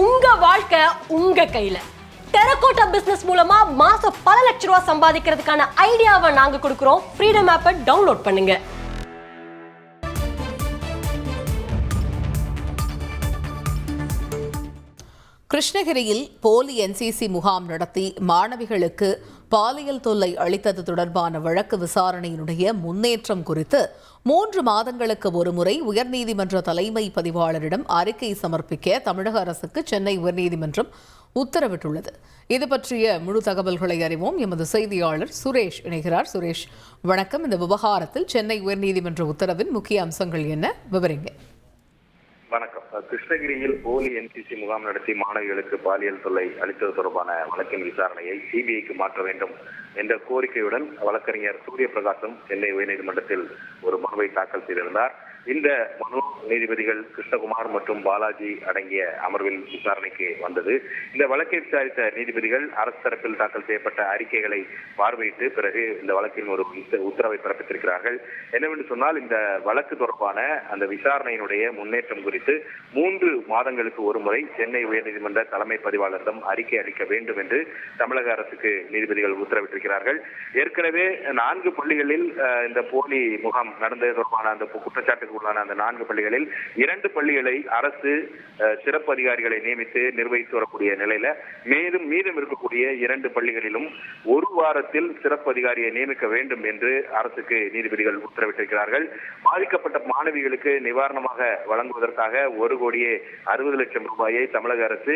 உங்க வாழ்க்கை உங்க கையில. டெரகோட்டா பிசினஸ் மூலமா மாசம் பல லட்ச ரூபாய் சம்பாதிக்கிறதுக்கான ஐடியாவை நாங்க கொடுக்குறோம். ஃப்ரீடம் ஆப்பை டவுன்லோட் பண்ணுங்க. கிருஷ்ணகிரியில் போலி என்சிசி முகாம் நடத்தி மாணவிகளுக்கு பாலியல் தொல்லை அளித்தது தொடர்பான வழக்கு விசாரணையினுடைய முன்னேற்றம் குறித்து மூன்று மாதங்களுக்கு ஒருமுறை உயர்நீதிமன்ற தலைமை பதிவாளரிடம் அறிக்கை சமர்ப்பிக்க தமிழக அரசுக்கு சென்னை உயர்நீதிமன்றம் உத்தரவிட்டுள்ளது. இது பற்றிய முழு தகவல்களை அறிவோம். எமது செய்தியாளர் சுரேஷ் இணைகிறார். சுரேஷ் வணக்கம். இந்த விவகாரத்தில் சென்னை உயர்நீதிமன்ற உத்தரவின் முக்கிய அம்சங்கள் என்ன? விவரிங்க. கிருஷ்ணகிரியில் போலி என்சிசி முகாம் நடத்தி மாணவிகளுக்கு பாலியல் தொல்லை அளித்தது தொடர்பான வழக்கின் விசாரணையை சிபிஐக்கு மாற்ற வேண்டும் என்ற கோரிக்கையுடன் வழக்கறிஞர் சூரிய பிரகாசம் சென்னை உயர்நீதிமன்றத்தில் ஒரு மனுவை தாக்கல் செய்திருந்தார். இந்த மனு நீதிபதிகள் கிருஷ்ணகுமார் மற்றும் பாலாஜி அடங்கிய அமர்வில் விசாரணைக்கு வந்தது. இந்த வழக்கை விசாரித்த நீதிபதிகள் அரசு தரப்பில் தாக்கல் செய்யப்பட்ட அறிக்கைகளை பார்வையிட்டு பிறகு இந்த வழக்கின் ஒரு உத்தரவை பிறப்பித்திருக்கிறார்கள். என்னவென்று சொன்னால் இந்த வழக்கு தொடர்பான அந்த விசாரணையினுடைய முன்னேற்றம் குறித்து மூன்று மாதங்களுக்கு ஒரு முறை சென்னை உயர்நீதிமன்ற தலைமை பதிவாளரிடம் அறிக்கை அளிக்க வேண்டும் என்று தமிழக அரசுக்கு நீதிபதிகள் உத்தரவிட்டிருக்கிறார்கள். ஏற்கனவே நான்கு புள்ளிகளில் இந்த போலி முகாம் நடந்தது தொடர்பான அந்த குற்றச்சாட்டுக்கு உள்ளான அந்த நான்கு பள்ளிகளில் இரண்டு பள்ளிகளை அரசு சிறப்பு அதிகாரிகளை நியமித்து நிர்வகித்து வரக்கூடிய நிலையில மேலும் மீதம் இருக்கக்கூடிய இரண்டு பள்ளிகளிலும் ஒரு வாரத்தில் சிறப்பு அதிகாரியை நியமிக்க வேண்டும் என்று அரசுக்கு நீதிபதிகள் உத்தரவிட்டிருக்கிறார்கள். பாதிக்கப்பட்ட மாணவிகளுக்கு நிவாரணமாக வழங்குவதற்காக ஒரு கோடியே அறுபது லட்சம் ரூபாயை தமிழக அரசு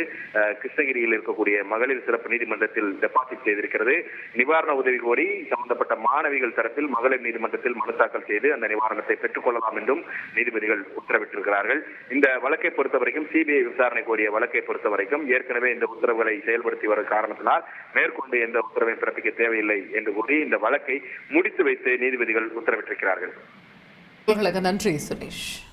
கிருஷ்ணகிரியில் இருக்கக்கூடிய மகளிர் சிறப்பு நீதிமன்றத்தில் டெபாசிட் செய்திருக்கிறது. நிவாரண உதவி கோரி சம்பந்தப்பட்ட மாணவிகள் தரப்பில் மகளிர் நீதிமன்றத்தில் மனு தாக்கல் செய்து அந்த நிவாரணத்தை பெற்றுக் கொள்ளலாம் என்றும் நீதிபதிகள் உத்தரவிட்டிருக்கிறார்கள். இந்த வழக்கை பொறுத்த வரைக்கும் சிபிஐ விசாரணை கோரிய வழக்கை பொறுத்த வரைக்கும் ஏற்கனவே இந்த உத்தரவுகளை செயல்படுத்தி வரும் காரணத்தினால் மேற்கொண்டு எந்த உத்தரவை பிறப்பிக்க தேவையில்லை என்று கூறி இந்த வழக்கை முடித்து வைத்து நீதிபதிகள் உத்தரவிட்டிருக்கிறார்கள். உங்களுக்கு நன்றி சுரேஷ்.